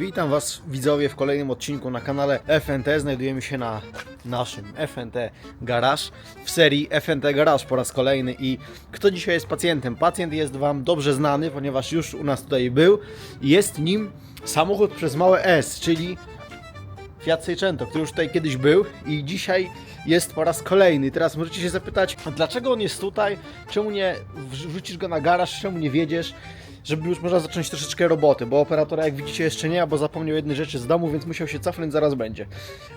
Witam Was widzowie w kolejnym odcinku na kanale FNT. Znajdujemy się na naszym FNT Garage w serii FNT Garage po raz kolejny i kto dzisiaj jest pacjentem? Pacjent jest Wam dobrze znany, ponieważ już u nas tutaj był jest nim samochód przez małe S, czyli Fiat Seicento, który już tutaj kiedyś był i dzisiaj jest po raz kolejny. Teraz możecie się zapytać, dlaczego on jest tutaj, czemu nie wrz- wrzucisz go na garaż, czemu nie wiedziesz, żeby już można zacząć troszeczkę roboty, bo operatora jak widzicie jeszcze nie bo zapomniał jednej rzeczy z domu, więc musiał się cofnąć, zaraz będzie.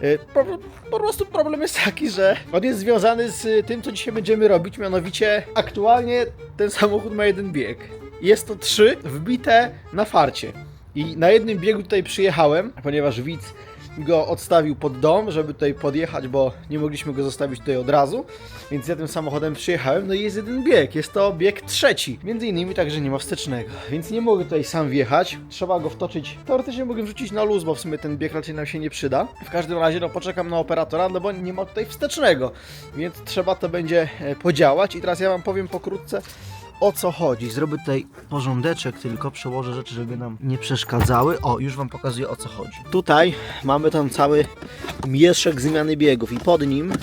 Yy, Po, po prostu problem jest taki, że on jest związany z y, tym, co dzisiaj będziemy robić, mianowicie aktualnie ten samochód ma jeden bieg. Jest to trzy wbite na farcie. I na jednym biegu tutaj przyjechałem, ponieważ widz go odstawił pod dom, żeby tutaj podjechać, bo nie mogliśmy go zostawić tutaj od razu, więc ja tym samochodem przyjechałem, no i jest jeden bieg, jest to bieg trzeci, między innymi także nie ma wstecznego, więc nie mogę tutaj sam wjechać, trzeba go wtoczyć, teoretycznie mogę wrzucić na luz, bo w sumie ten bieg raczej nam się nie przyda, w każdym razie no poczekam na operatora, no bo nie ma tutaj wstecznego, więc trzeba to będzie e, podziałać. I teraz ja wam powiem pokrótce, o co chodzi. Zrobię tutaj porządeczek tylko, przełożę rzeczy, żeby nam nie przeszkadzały. O, już Wam pokazuję o co chodzi. Tutaj mamy tam cały mieszek zmiany biegów i pod nim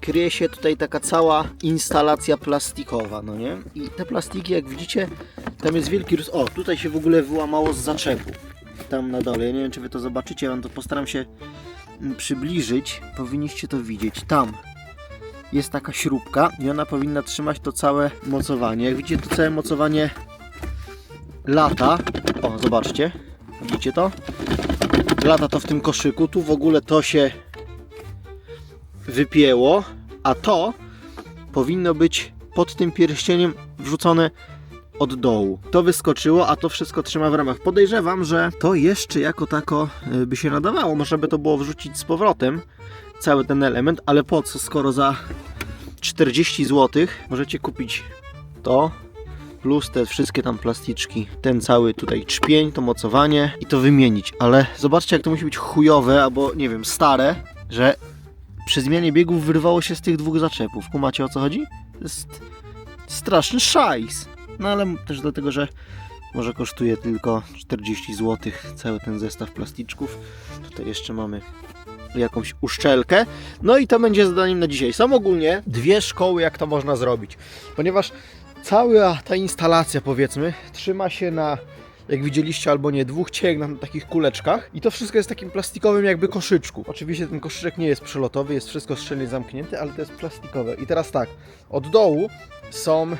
kryje się tutaj taka cała instalacja plastikowa, no nie? I te plastiki, jak widzicie, tam jest wielki roz... O, tutaj się w ogóle wyłamało z zaczepu. Tam na dole. Ja nie wiem, czy Wy to zobaczycie, ja Wam to postaram się przybliżyć. Powinniście to widzieć. Tam jest taka śrubka i ona powinna trzymać to całe mocowanie. Jak widzicie, to całe mocowanie lata. O, zobaczcie. Widzicie to? Lata to w tym koszyku. Tu w ogóle to się wypięło, a to powinno być pod tym pierścieniem wrzucone od dołu. To wyskoczyło, a to wszystko trzyma w ramach. Podejrzewam, że to jeszcze jako tako y, by się nadawało. Można by to było wrzucić z powrotem cały ten element, ale po co, skoro za 40 zł możecie kupić to plus te wszystkie tam plasticzki, ten cały tutaj czpień, to mocowanie i to wymienić, ale zobaczcie jak to musi być chujowe albo nie wiem, stare, że przy zmianie biegów wyrwało się z tych dwóch zaczepów. Kumacie o co chodzi? To jest straszny szajs. No ale też dlatego, że może kosztuje tylko 40 zł cały ten zestaw plasticzków. Tutaj jeszcze mamy jakąś uszczelkę. No i to będzie zadaniem na dzisiaj. Są ogólnie dwie szkoły, jak to można zrobić. Ponieważ cała ta instalacja, powiedzmy, trzyma się na, jak widzieliście albo nie, dwóch cięgnach na takich kuleczkach. I to wszystko jest w takim plastikowym jakby koszyczku. Oczywiście ten koszyczek nie jest przelotowy, jest wszystko szczelnie zamknięte, ale to jest plastikowe. I teraz tak, od dołu są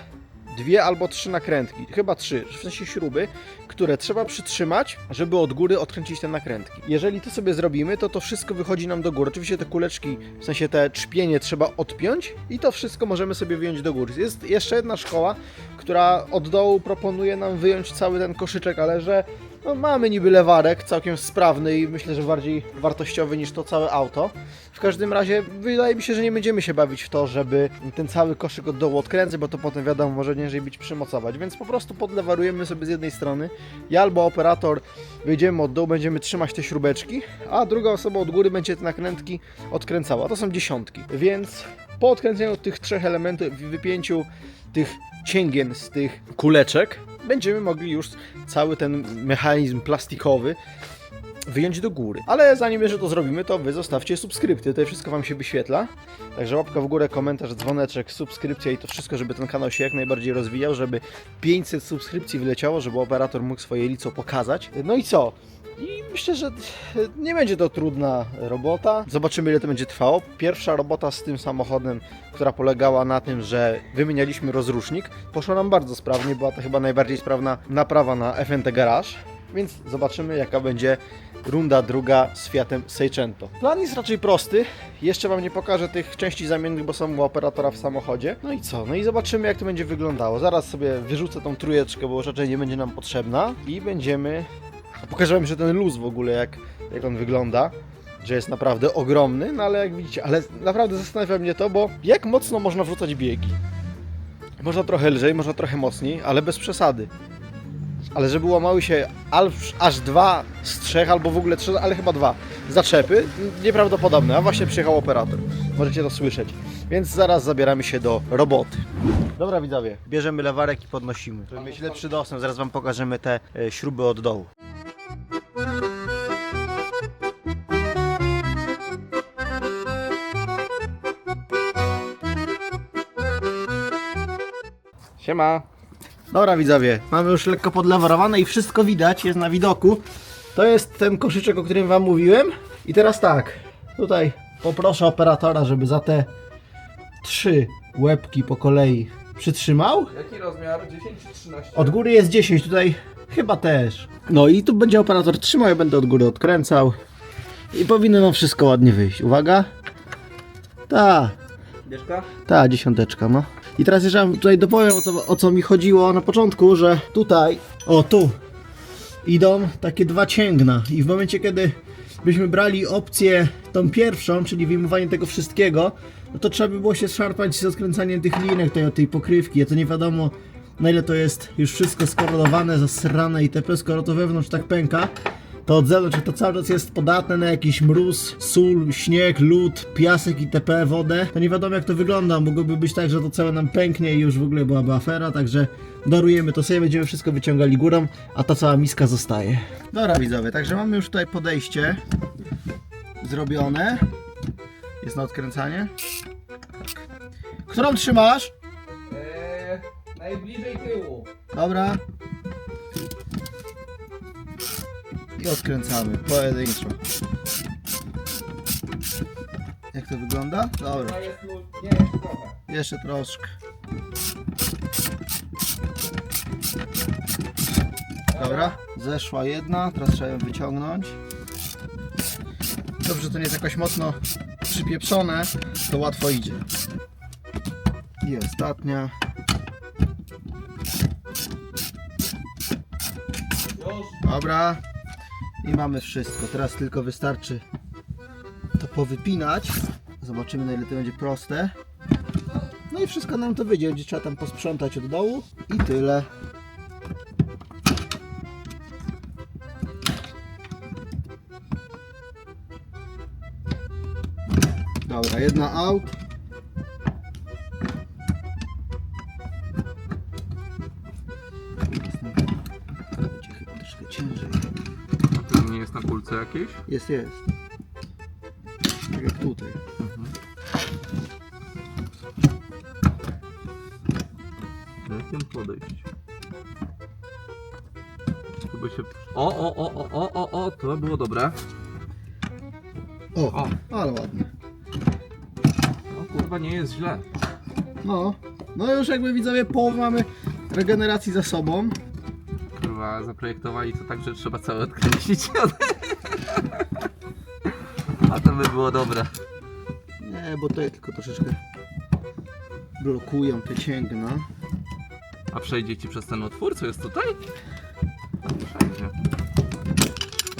dwie albo trzy nakrętki, chyba trzy, w sensie śruby, które trzeba przytrzymać, żeby od góry odkręcić te nakrętki. Jeżeli to sobie zrobimy, to to wszystko wychodzi nam do góry. Oczywiście te kuleczki, w sensie te trzpienie trzeba odpiąć i to wszystko możemy sobie wyjąć do góry. Jest jeszcze jedna szkoła, która od dołu proponuje nam wyjąć cały ten koszyczek, ale że no, mamy niby lewarek, całkiem sprawny i myślę, że bardziej wartościowy niż to całe auto. W każdym razie wydaje mi się, że nie będziemy się bawić w to, żeby ten cały koszyk od dołu odkręcać, bo to potem wiadomo, może niżej być przymocować, więc po prostu podlewarujemy sobie z jednej strony. Ja albo operator wyjdziemy od dołu, będziemy trzymać te śrubeczki, a druga osoba od góry będzie te nakrętki odkręcała. To są dziesiątki, więc po odkręceniu tych trzech elementów, wypięciu tych cięgien z tych kuleczek, będziemy mogli już cały ten mechanizm plastikowy wyjąć do góry. Ale zanim jeszcze to zrobimy, to wy zostawcie subskrypty, to wszystko wam się wyświetla. Także łapka w górę, komentarz, dzwoneczek, subskrypcja i to wszystko, żeby ten kanał się jak najbardziej rozwijał, żeby 500 subskrypcji wyleciało, żeby operator mógł swoje lico pokazać. No i co? I myślę, że nie będzie to trudna robota. Zobaczymy, ile to będzie trwało. Pierwsza robota z tym samochodem, która polegała na tym, że wymienialiśmy rozrusznik, poszła nam bardzo sprawnie. Była to chyba najbardziej sprawna naprawa na FNT Garage. Więc zobaczymy, jaka będzie runda druga z Fiatem Seicento. Plan jest raczej prosty. Jeszcze Wam nie pokażę tych części zamiennych, bo są u operatora w samochodzie. No i co? No i zobaczymy, jak to będzie wyglądało. Zaraz sobie wyrzucę tą trójeczkę, bo raczej nie będzie nam potrzebna. I będziemy... Pokażę Wam jeszcze ten luz w ogóle, jak, jak on wygląda. Że jest naprawdę ogromny, no ale jak widzicie, ale naprawdę zastanawia mnie to, bo jak mocno można wrzucać biegi? Można trochę lżej, można trochę mocniej, ale bez przesady ale żeby łamały się aż dwa z trzech, albo w ogóle trzy, ale chyba dwa zaczepy, nieprawdopodobne, a właśnie przyjechał operator. Możecie to słyszeć. Więc zaraz zabieramy się do roboty. Dobra widzowie, bierzemy lewarek i podnosimy. Żeby mieć lepszy dostęp, zaraz Wam pokażemy te e, śruby od dołu. Siema. Dobra widzowie, mamy już lekko podlewarowane i wszystko widać, jest na widoku. To jest ten koszyczek, o którym wam mówiłem. I teraz tak, tutaj poproszę operatora, żeby za te trzy łebki po kolei przytrzymał. Jaki rozmiar? 10 czy 13? Od góry jest 10, tutaj chyba też. No i tu będzie operator trzymał, ja będę od góry odkręcał. I powinno nam wszystko ładnie wyjść. Uwaga. Ta, Bierzka? ta dziesiąteczka, no. I teraz jeszcze tutaj dopowiem o co, o co mi chodziło na początku, że tutaj, o tu, idą takie dwa cięgna i w momencie kiedy byśmy brali opcję tą pierwszą, czyli wyjmowanie tego wszystkiego, no to trzeba by było się szarpać z odkręcaniem tych linek, tej, tej pokrywki, a to nie wiadomo na ile to jest już wszystko skorodowane, zasrane itp., skoro to wewnątrz tak pęka, to od zewnątrz to cały czas jest podatne na jakiś mróz, sól, śnieg, lód, piasek itp., wodę, to nie wiadomo jak to wygląda, mogłoby być tak, że to całe nam pęknie i już w ogóle byłaby afera, także darujemy to sobie, będziemy wszystko wyciągali górą, a ta cała miska zostaje. Dobra widzowie, także mamy już tutaj podejście zrobione. Jest na odkręcanie. Tak. Którą trzymasz? Eee, najbliżej tyłu. Dobra. I odkręcamy pojedynczo. Jak to wygląda? Dobra, jeszcze troszkę. Dobra, zeszła jedna, teraz trzeba ją wyciągnąć. Dobrze, że to nie jest jakoś mocno przypieprzone, to łatwo idzie. I ostatnia. Dobra. I mamy wszystko. Teraz tylko wystarczy to powypinać. Zobaczymy na ile to będzie proste. No i wszystko nam to wyjdzie. Będzie trzeba tam posprzątać od dołu. I tyle. Dobra, jedna out. Jakiejś? Jest, jest. Tak jak tutaj. Jak ją podejść? Chyba się... O, o, o, o, o, o, o, to było dobre. O, O, ale ładnie. no kurwa nie jest źle. No, no już jakby widzowie połowę mamy regeneracji za sobą. Zaprojektowali to tak, że trzeba całe odkręcić. A to by było dobre. Nie, bo tutaj tylko troszeczkę blokują te cięgna. A przejdzie ci przez ten otwór, co jest tutaj? Tam Przejdzie.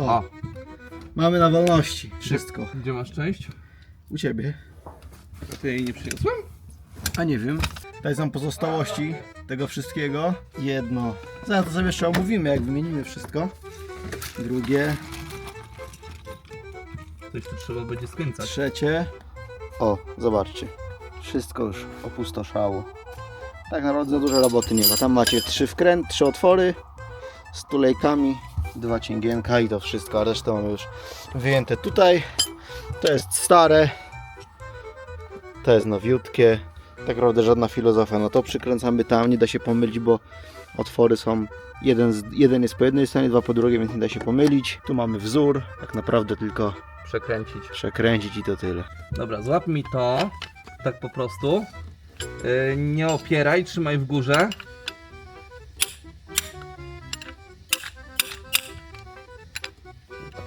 O, O, mamy na wolności. Wszystko. gdzie masz część? U ciebie. A ty jej nie przyniosłem? A nie wiem. Tutaj są pozostałości tego wszystkiego. Jedno. Zaraz to sobie jeszcze omówimy, jak wymienimy wszystko. Drugie. Coś tu trzeba będzie skręcać. Trzecie. O, zobaczcie. Wszystko już opustoszało. Tak naprawdę za dużo roboty nie ma. Tam macie trzy wkręt, trzy otwory z tulejkami, dwa cięgienka i to wszystko. A resztę mamy już wyjęte tutaj. To jest stare. To jest nowiutkie. Tak naprawdę żadna filozofia. No to przykręcamy tam, nie da się pomylić, bo otwory są jeden, z, jeden jest po jednej stronie, dwa po drugiej, więc nie da się pomylić. Tu mamy wzór, tak naprawdę tylko Przekręcić. przekręcić i to tyle. Dobra, złap mi to. Tak po prostu. Yy, nie opieraj, trzymaj w górze.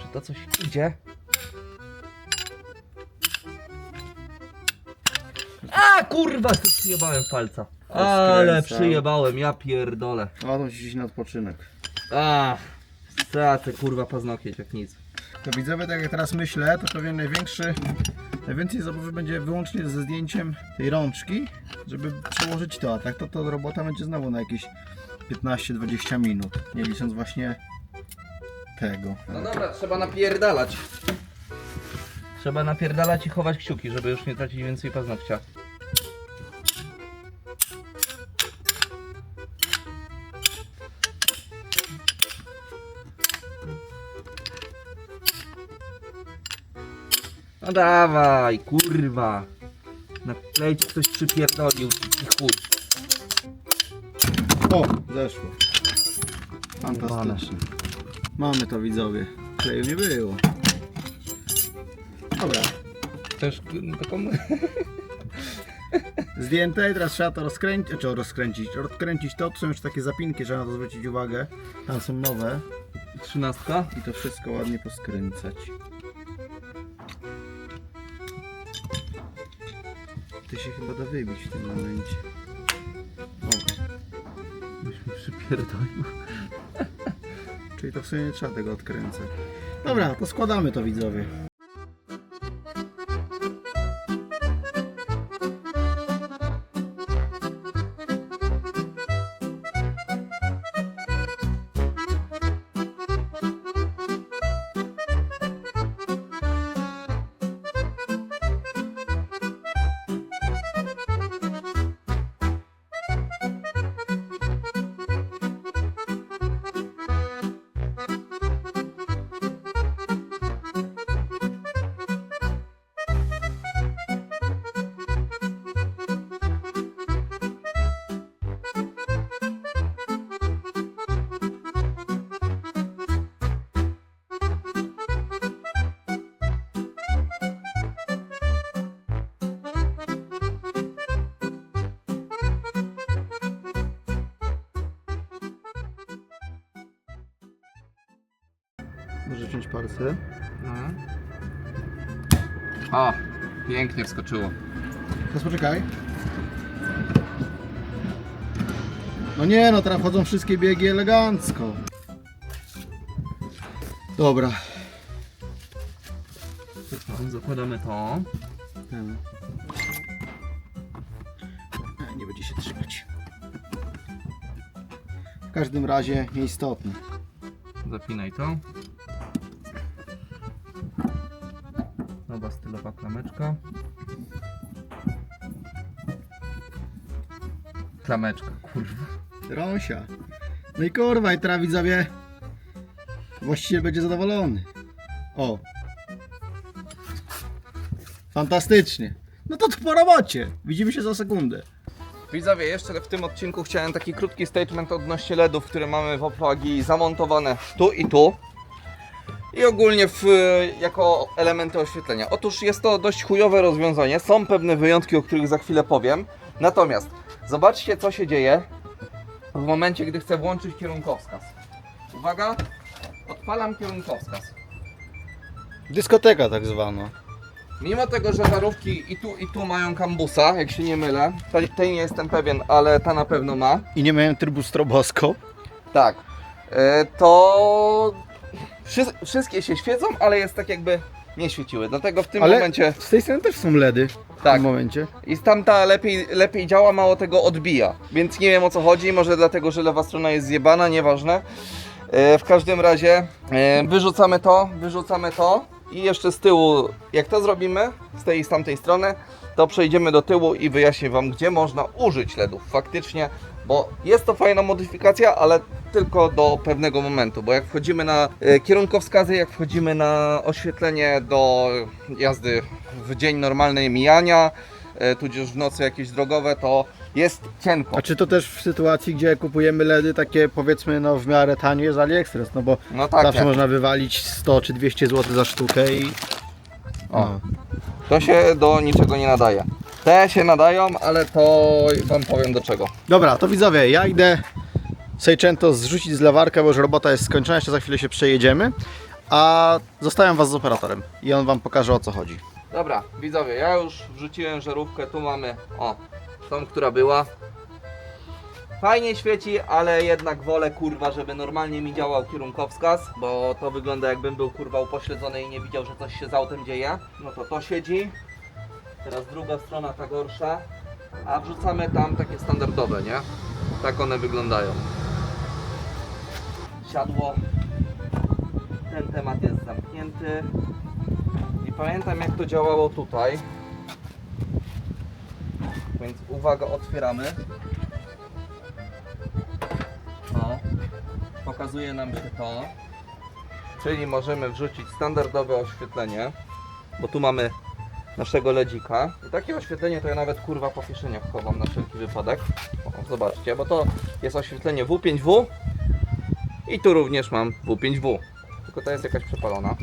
Czy to coś idzie? A kurwa, tu przyjebałem palca. Ale Rozkręcam. przyjebałem, ja pierdolę. No to dziś na odpoczynek. A, stracę kurwa paznokieć jak nic. To widzowie, tak jak teraz myślę, to pewien największy, najwięcej zabawy będzie wyłącznie ze zdjęciem tej rączki, żeby przełożyć to, a tak to, to robota będzie znowu na jakieś 15-20 minut, nie licząc właśnie tego. No dobra, trzeba napierdalać. Trzeba napierdalać i chować kciuki, żeby już nie tracić więcej paznokcia. No dawaj, kurwa. Naklejcie ktoś przypierdolił i chuj. O, zeszło. Fantastycznie. Mamy to widzowie. Kleju nie było. Dobra, Też taką... zdjęte i teraz trzeba to rozkręcić, czy rozkręcić, rozkręcić to, tu są jeszcze takie zapinki, trzeba na to zwrócić uwagę. Tam są nowe Trzynastka. i to wszystko ładnie poskręcać. Wybić w tym momencie. O, Byśmy przypierdolił. czyli to w sumie nie trzeba tego odkręcać. Dobra, to składamy to widzowie. Może wziąć palce. No. O, pięknie wskoczyło. Teraz poczekaj. No nie no, teraz wchodzą wszystkie biegi elegancko. Dobra. Co, zakładamy to. Ten. Nie będzie się trzymać. W każdym razie nieistotne. Zapinaj to. Klameczka, kurwa. Rąsia. No i kurwa, i teraz widzowie. Właściciel będzie zadowolony. O. Fantastycznie. No to po robocie. Widzimy się za sekundę. Widzowie, jeszcze w tym odcinku chciałem taki krótki statement odnośnie LEDów, które mamy w Agii zamontowane tu i tu. I ogólnie w, jako elementy oświetlenia. Otóż jest to dość chujowe rozwiązanie. Są pewne wyjątki, o których za chwilę powiem. Natomiast zobaczcie, co się dzieje w momencie, gdy chcę włączyć kierunkowskaz. Uwaga, odpalam kierunkowskaz. Dyskoteka tak zwana. Mimo tego, że żarówki i tu i tu mają kambusa, jak się nie mylę, tej, tej nie jestem pewien, ale ta na pewno ma. I nie miałem trybu stroboskop. Tak. E, to wszy- wszystkie się świecą, ale jest tak jakby nie świeciły. Dlatego w tym Ale momencie z tej strony też są LEDy. W tak. tym momencie. I tamta lepiej, lepiej działa, mało tego odbija. Więc nie wiem o co chodzi, może dlatego, że lewa strona jest zjebana, nieważne. E, w każdym razie e, wyrzucamy to, wyrzucamy to i jeszcze z tyłu, jak to zrobimy, z tej i z tamtej strony, to przejdziemy do tyłu i wyjaśnię Wam, gdzie można użyć LEDów faktycznie, bo jest to fajna modyfikacja, ale tylko do pewnego momentu, bo jak wchodzimy na e, kierunkowskazy, jak wchodzimy na oświetlenie do jazdy w dzień normalnej mijania, e, tudzież w nocy jakieś drogowe, to jest cienko. A czy to też w sytuacji, gdzie kupujemy LEDy takie powiedzmy no w miarę tanie z AliExpress, no bo No tak, zawsze tak. można wywalić 100 czy 200 zł za sztukę i... O. No. to się do niczego nie nadaje. Te się nadają, ale to Wam powiem do czego. Dobra, to widzowie, ja idę Seicento zrzucić z lewarka, bo już robota jest skończona, jeszcze za chwilę się przejedziemy. A zostawiam Was z operatorem i on Wam pokaże o co chodzi. Dobra, widzowie, ja już wrzuciłem żarówkę, tu mamy, o, tą, która była. Fajnie świeci, ale jednak wolę, kurwa, żeby normalnie mi działał kierunkowskaz, bo to wygląda jakbym był, kurwa, upośledzony i nie widział, że coś się z autem dzieje. No to to siedzi. Teraz druga strona, ta gorsza. A wrzucamy tam takie standardowe, nie? Tak one wyglądają. Siadło. Ten temat jest zamknięty. I pamiętam jak to działało tutaj. Więc uwaga, otwieramy. O, pokazuje nam się to. Czyli możemy wrzucić standardowe oświetlenie, bo tu mamy naszego ledzika. I takie oświetlenie to ja nawet kurwa po kieszeniach chowam na wszelki wypadek. O, zobaczcie, bo to jest oświetlenie W5W i tu również mam W5W. Tylko ta jest jakaś przepalona.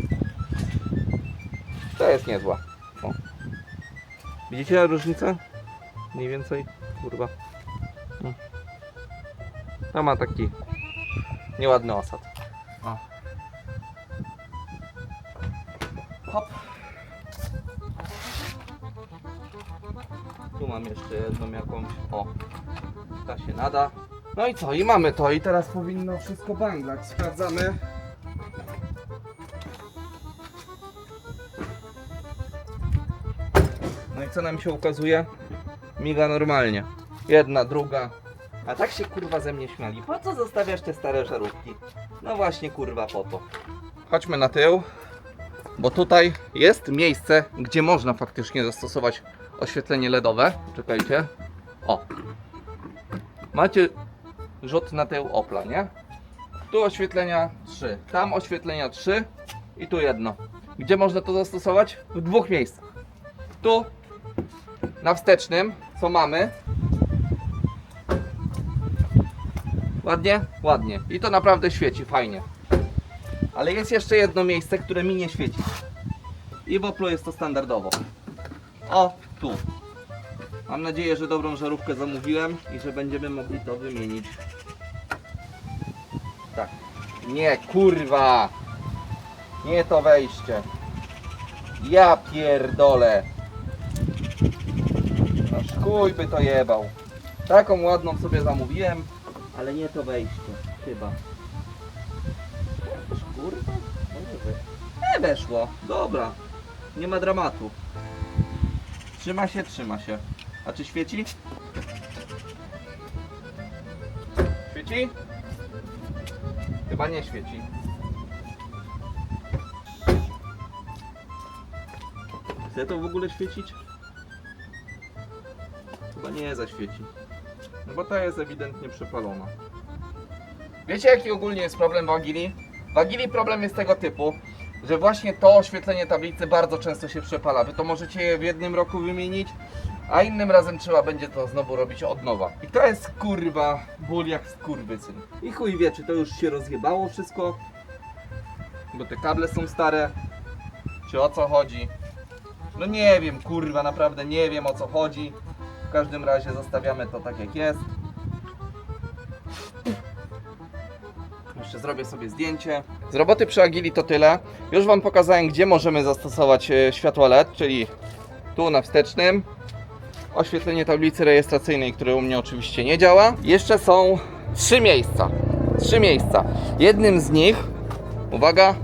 To jest niezła. O. Widzicie różnicę? Mniej więcej? Kurwa. No. Ta ma taki nieładny osad. O. Hop. Mam jeszcze jedną jakąś. O. Ta się nada. No i co? I mamy to. I teraz powinno wszystko banglać. Sprawdzamy. No i co nam się ukazuje? Miga normalnie. Jedna, druga. A tak się kurwa ze mnie śmiali. Po co zostawiasz te stare żarówki? No właśnie kurwa po to. Chodźmy na tył, bo tutaj jest miejsce, gdzie można faktycznie zastosować oświetlenie LEDowe. Czekajcie. O. Macie rzut na tył Opla, nie? Tu oświetlenia 3, tam oświetlenia 3 i tu jedno. Gdzie można to zastosować? W dwóch miejscach. Tu na wstecznym, co mamy. Ładnie? Ładnie. I to naprawdę świeci fajnie. Ale jest jeszcze jedno miejsce, które mi nie świeci. I w Oplu jest to standardowo. O, tu. Mam nadzieję, że dobrą żarówkę zamówiłem i że będziemy mogli to wymienić. Tak. Nie, kurwa! Nie to wejście. Ja pierdolę. Aż chuj by to jebał. Taką ładną sobie zamówiłem, ale nie to wejście. Chyba. Kurwa? Wy- Nie weszło. Dobra. Nie ma dramatu. Trzyma się, trzyma się. A czy świeci? Świeci? Chyba nie świeci. Chce to w ogóle świecić? Chyba nie zaświeci. No bo ta jest ewidentnie przepalona. Wiecie jaki ogólnie jest problem w Agili? W Agili problem jest tego typu, że właśnie to oświetlenie tablicy bardzo często się przepala. Wy to możecie je w jednym roku wymienić, a innym razem trzeba będzie to znowu robić od nowa. I to jest kurwa ból jak skurwysyn. I chuj wie, czy to już się rozjebało wszystko, bo te kable są stare, czy o co chodzi. No nie wiem, kurwa, naprawdę nie wiem o co chodzi. W każdym razie zostawiamy to tak jak jest. Jeszcze zrobię sobie zdjęcie. Z roboty przy Agili to tyle. Już Wam pokazałem, gdzie możemy zastosować e, światło LED, czyli tu na wstecznym. Oświetlenie tablicy rejestracyjnej, które u mnie oczywiście nie działa. Jeszcze są trzy miejsca. Trzy miejsca. Jednym z nich, uwaga,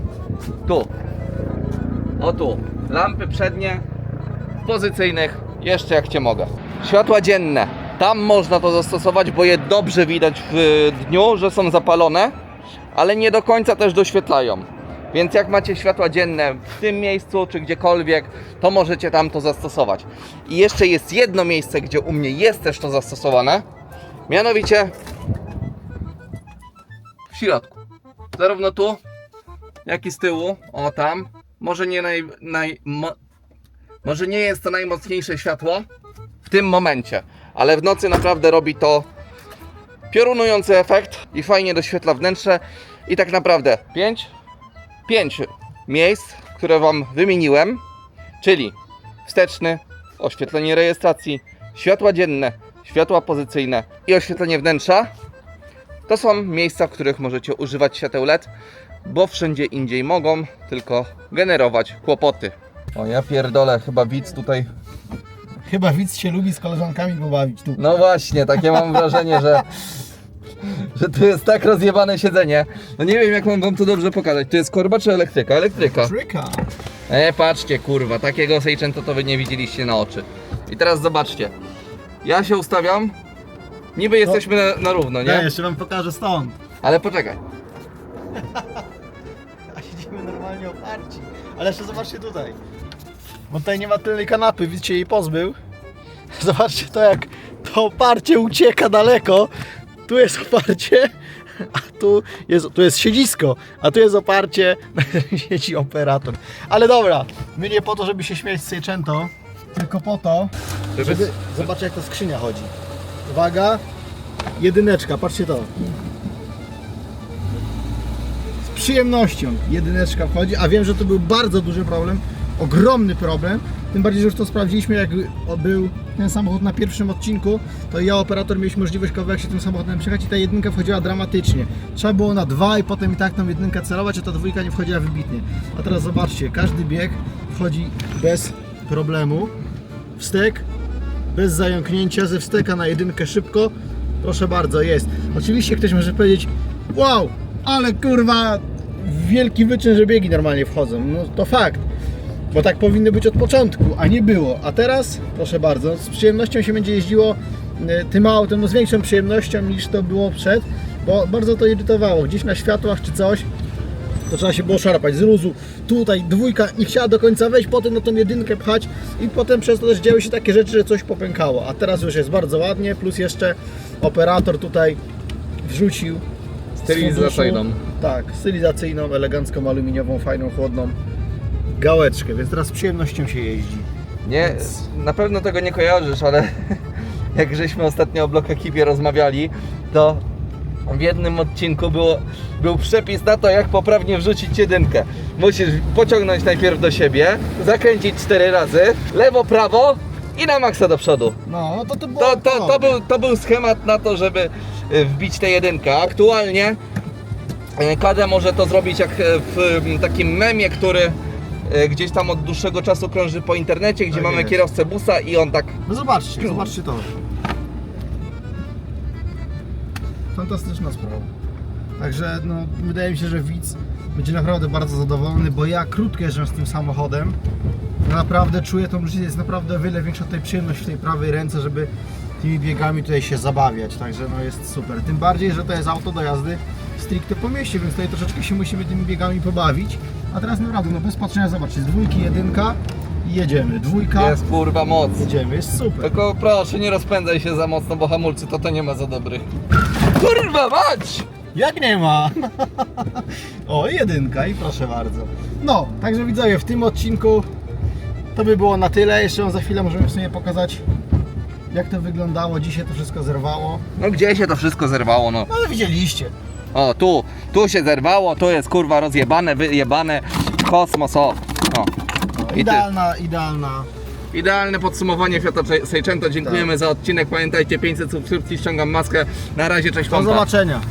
tu. O tu. Lampy przednie, pozycyjnych, jeszcze jak Cię mogę. Światła dzienne. Tam można to zastosować, bo je dobrze widać w dniu, że są zapalone, ale nie do końca też doświetlają. Więc jak macie światła dzienne w tym miejscu czy gdziekolwiek, to możecie tam to zastosować. I jeszcze jest jedno miejsce, gdzie u mnie jest też to zastosowane. Mianowicie w środku. Zarówno tu, jak i z tyłu. O tam. Może nie naj, naj, mo, może nie jest to najmocniejsze światło w tym momencie, ale w nocy naprawdę robi to piorunujący efekt i fajnie doświetla wnętrze. I tak naprawdę 5 5 miejsc, które Wam wymieniłem, czyli wsteczny, oświetlenie rejestracji, światła dzienne, światła pozycyjne i oświetlenie wnętrza. To są miejsca, w których możecie używać świateł LED, bo wszędzie indziej mogą tylko generować kłopoty. O ja pierdolę, chyba widz tutaj Chyba widz się lubi z koleżankami pobawić tu. No właśnie, takie mam wrażenie, że, że tu jest tak rozjebane siedzenie. No nie wiem jak mam wam to dobrze pokazać. To jest korba czy elektryka? Elektryka. Tryka. E, patrzcie kurwa, takiego Seicento to wy nie widzieliście na oczy. I teraz zobaczcie. Ja się ustawiam. Niby jesteśmy na, na równo, Nie, nie? jeszcze wam pokażę stąd. Ale poczekaj. A siedzimy normalnie oparci. Ale jeszcze zobaczcie tutaj. Bo tutaj nie ma tylnej kanapy, widz się jej pozbył. Zobaczcie to jak to oparcie ucieka daleko. Tu jest oparcie, a tu jest, tu jest siedzisko, a tu jest oparcie, siedzi operator. Ale dobra, my nie po to, żeby się śmiać z Seicento, tylko po to, żeby zobaczyć jak ta skrzynia chodzi. Uwaga, jedyneczka, patrzcie to. Z przyjemnością jedyneczka wchodzi, a wiem, że to był bardzo duży problem, ogromny problem, tym bardziej, że już to sprawdziliśmy, jak był ten samochód na pierwszym odcinku, to ja, operator, mieliśmy możliwość kawałek się tym samochodem przejechać i ta jedynka wchodziła dramatycznie. Trzeba było na dwa i potem i tak tą jedynkę celować, a ta dwójka nie wchodziła wybitnie. A teraz zobaczcie, każdy bieg wchodzi bez problemu. Wstek, bez zająknięcia, ze wsteka na jedynkę szybko. Proszę bardzo, jest. Oczywiście ktoś może powiedzieć, wow, ale kurwa, wielki wyczyn, że biegi normalnie wchodzą. No to fakt. Bo tak powinno być od początku, a nie było. A teraz, proszę bardzo, z przyjemnością się będzie jeździło e, tym autem, no z większą przyjemnością niż to było przed, bo bardzo to irytowało. Gdzieś na światłach czy coś, to trzeba się było szarpać z luzu. Tutaj dwójka nie chciała do końca wejść, potem na tą jedynkę pchać i potem przez to też działy się takie rzeczy, że coś popękało. A teraz już jest bardzo ładnie, plus jeszcze operator tutaj wrzucił Stylizacyjną. Tak, stylizacyjną, elegancką, aluminiową, fajną, chłodną gałeczkę, więc teraz z przyjemnością się jeździ. Nie, na pewno tego nie kojarzysz, ale jak żeśmy ostatnio o Block Ekipie rozmawiali, to w jednym odcinku było, był przepis na to, jak poprawnie wrzucić jedynkę. Musisz pociągnąć najpierw do siebie, zakręcić cztery razy, lewo, prawo i na maksa do przodu. No, no to to było To, to, to, był, to był schemat na to, żeby y, wbić tę jedynkę. Aktualnie y, Kada może to zrobić jak y, w takim memie, który y, gdzieś tam od dłuższego czasu krąży po internecie, gdzie Tak mamy jest. kierowcę busa i on tak No zobaczcie, zobaczcie to. Fantastyczna sprawa. Także no, wydaje mi się, że widz będzie naprawdę bardzo zadowolony, bo ja krótko jeżdżę z tym samochodem. Naprawdę czuję tą różnicę, jest naprawdę o wiele większa tutaj przyjemność w tej prawej ręce, żeby tymi biegami tutaj się zabawiać, także no jest super. Tym bardziej, że to jest auto do jazdy stricte po mieście, więc tutaj troszeczkę się musimy tymi biegami pobawić. A teraz naprawdę, no bez patrzenia, zobaczcie, z dwójki jedynka i jedziemy. Dwójka, jest kurwa moc. jedziemy, jest super. Tylko proszę nie rozpędzaj się za mocno, bo hamulcy to to nie ma za dobrych. Kurwa mać! Jak nie ma? o, jedynka i proszę bardzo. No, także widzowie, w tym odcinku to by było na tyle. Jeszcze za chwilę możemy sobie pokazać, jak to wyglądało. Dzisiaj to wszystko zerwało. No gdzie się to wszystko zerwało, no. No ale widzieliście. O, tu, tu się zerwało, tu jest kurwa rozjebane, wyjebane, kosmos, o. o. Idealna, idealna. Idealne podsumowanie Fiata Seicento. Dziękujemy za odcinek. Pamiętajcie, 500 subskrypcji, ściągam maskę. Na razie, cześć Do zobaczenia.